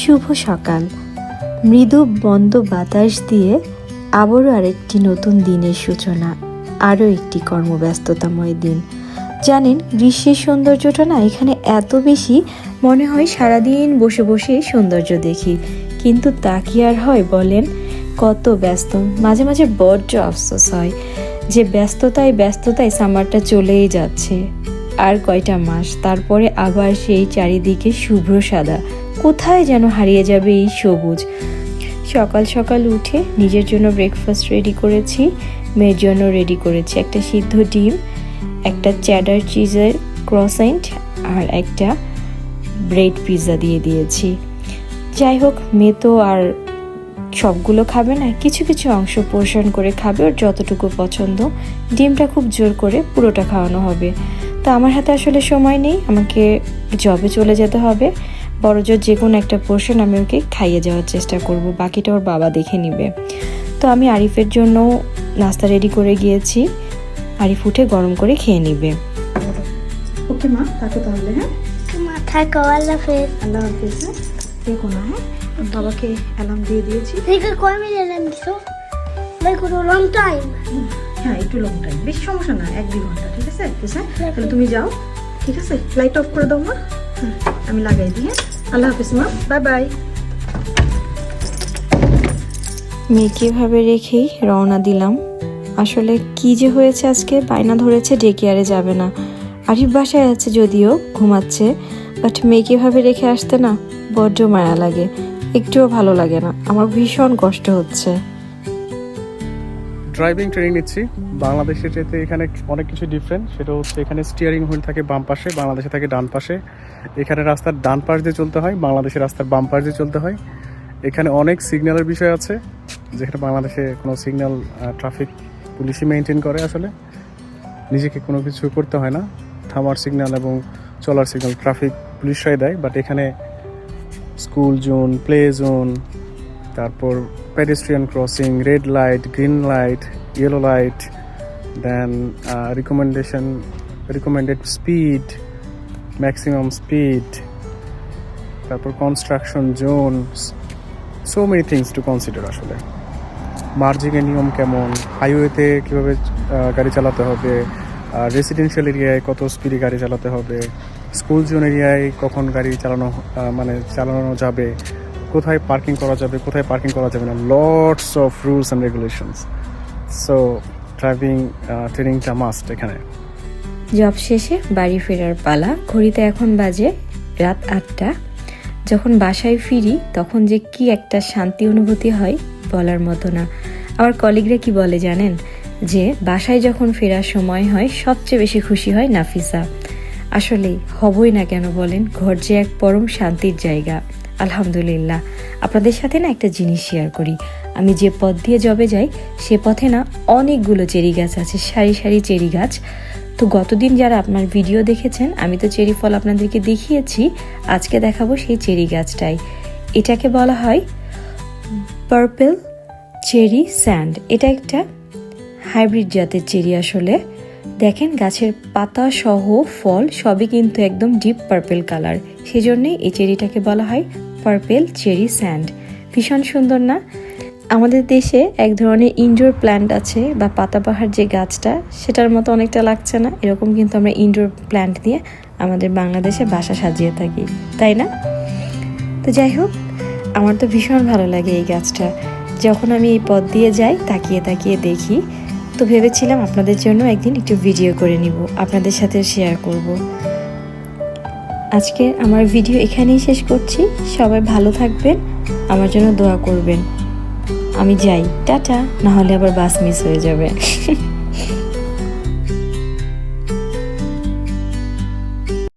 শুভ সকাল। মৃদু বন্ধ বাতাস দিয়ে আবারও আরেকটি নতুন দিনের সূচনা, আরও একটি কর্মব্যস্ততাময় দিন। জানেন, গ্রীষ্মের সৌন্দর্যটা না এখানে এত বেশি, মনে হয় সারাদিন বসে বসে সৌন্দর্য দেখি। কিন্তু তা কি আর হয় বলেন? কত ব্যস্ত। মাঝে মাঝে বড্ড আফসোস হয় যে ব্যস্ততায় ব্যস্ততায় সামারটা চলেই যাচ্ছে। আর কয়টা মাস, তারপরে আবার সেই চারিদিকে শুভ্র সাদা। কোথায় যেন হারিয়ে যাবে এই সবুজ। সকাল সকাল উঠে নিজের জন্য ব্রেকফাস্ট রেডি করেছি, মেয়ের জন্য রেডি করেছি। একটা সিদ্ধ ডিম, একটা চ্যাডার চিজের ক্রসেন্ট আর একটা ব্রেড পিৎজা দিয়ে দিয়েছি। যাই হোক, মেয়ে তো আর সবগুলো খাবে না, কিছু কিছু অংশ পোষণ করে খাবে। ওর যতটুকু পছন্দ, ডিমটা খুব জোর করে পুরোটা খাওয়ানো হবে। তো আমার হাতে আসলে সময় নেই, আমাকে জবে চলে যেতে হবে। বড় জোর যে কোনো একটা পোর্শন আমি ওকে খাইয়ে যাওয়ার চেষ্টা করব বাকিটা ওর বাবা দেখে নিবে। তো আমি আরিফের জন্য নাস্তা রেডি করে গিয়েছি। আরিফ উঠে গরম করে খেয়ে নিবে। ওকে মা থাকো তাহলে হ্যাঁ? মাথায় কওয়ালা ফের আল্লাহ হাফিজ হ্যাঁ? দেখো না হ্যাঁ? বাবাকে অ্যালার্ম দিয়ে দিয়েছি। দেখে কয় মিনিট দিছো? দেখো তো লং টাইম হ্যাঁ একটু লং টাইম বেশি সমস্যা না এক দুই ঘণ্টা ঠিক আছে? ঠিক আছে তাহলে তুমি যাও। ঠিক আছে লাইট অফ করে দাও মা। আমি লাগাই দিই হ্যাঁ? আল্লাহ হাফিজ, মা। বাই বাই মেয়েকে এভাবে রেখেই রওনা দিলাম। আসলে কি যে হয়েছে আজকে, বায়না ধরেছে ডেকে আরে যাবে না। আরিফ বাসায় আছে যদিও, ঘুমাচ্ছে। বাট মেয়েকে এভাবে রেখে আসতে না, বড্ড মায়া লাগে। একটুও ভালো লাগে না। আমার ভীষণ কষ্ট হচ্ছে। ড্রাইভিং ট্রেনিং নিচ্ছি। বাংলাদেশের যেতে এখানে অনেক কিছু ডিফারেন্ট সেটা হচ্ছে এখানে স্টিয়ারিং হুইল থাকে বাম পাশে, বাংলাদেশে থাকে ডান পাশে। এখানে রাস্তার ডান পাশ দিয়ে চলতে হয় বাংলাদেশের রাস্তার বাম পাশ দিয়ে চলতে হয়। এখানে অনেক সিগন্যালের বিষয় আছে, যেখানে বাংলাদেশে কোনো সিগন্যাল ট্রাফিক পুলিশই মেনটেন করে আসলে। নিজেকে কোনো কিছু করতে হয় না। থামার সিগন্যাল এবং চলার সিগন্যাল ট্রাফিক পুলিশরাই দেয় বাট এখানে স্কুল জোন প্লে জোন তারপর pedestrian crossing red light green light yellow light then recommendation recommended speed maximum speed তারপর construction zone so many things to consider আসলে। মার্জিংয়ের নিয়ম কেমন? হাইওয়েতে কীভাবে গাড়ি চালাতে হবে? রেসিডেন্সিয়াল এরিয়ায় কত স্পিডে গাড়ি চালাতে হবে? স্কুল জোন এরিয়ায় কখন গাড়ি চালানো মানে চালানো যাবে? কোথায় পার্কিং করা যাবে, কোথায় পার্কিং করা যাবে না lots of rules and regulations so driving ট্রেনিংটা মাস্ট এখানে। জব শেষে বাড়ি ফেরার পালা। ঘড়িতে এখন বাজে রাত আটটা। যখন বাসায় ফিরি, তখন যে কি একটা শান্তি অনুভূতি হয় বলার মতো না। আমার কলিগরা কি বলে জানেন? যে বাসায় যখন ফেরার সময় হয়, সবচেয়ে বেশি খুশি হয় নাফিসা। আসলেই হবই না কেন বলেন, ঘর যে এক পরম শান্তির জায়গা। আলহামদুলিল্লাহ। আপনাদের সাথে না একটা জিনিস শেয়ার করি। আমি যে পথ দিয়ে জবে যাই, সে পথে না অনেকগুলো চেরি গাছ আছে, সারি সারি চেরি গাছ। তো গতদিন যারা আপনার ভিডিও দেখেছেন, আমি তো চেরি ফল আপনাদেরকে দেখিয়েছি, আজকে দেখাবো সেই চেরি গাছটাই। এটাকে বলা হয় পার্পেল চেরি স্যান্ড এটা একটা হাইব্রিড জাতের চেরি আসলে। দেখেন গাছের পাতা সহ ফল সবই কিন্তু একদম ডিপ পার্পেল কালার সেজন্যই এই চেরিটাকে বলা হয় পার্পেল চেরি স্যান্ড। ভীষণ সুন্দর না? আমাদের দেশে এক ধরনের ইনডোর প্ল্যান্ট আছে বা পাতাবাহার যে গাছটা, সেটার মতো অনেকটা লাগছে না। এরকম কিন্তু আমরা ইনডোর প্ল্যান্ট দিয়ে আমাদের বাংলাদেশে বাসা সাজিয়ে থাকি, তাই না? তো যাই হোক, আমার তো ভীষণ ভালো লাগে এই গাছটা। যখন আমি এই পথ দিয়ে যাই, তাকিয়ে তাকিয়ে দেখি, তো ভেবেছিলাম আপনাদের জন্য একদিন একটু ভিডিও করে নিব, আপনাদের সাথে শেয়ার করব। আজকে আমার ভিডিও এখানেই শেষ করছি। সবাই ভালো থাকবেন, আমার জন্য দোয়া করবেন। আমি যাই। টাটা, নাহলে আবার বাস মিস হয়ে যাবে।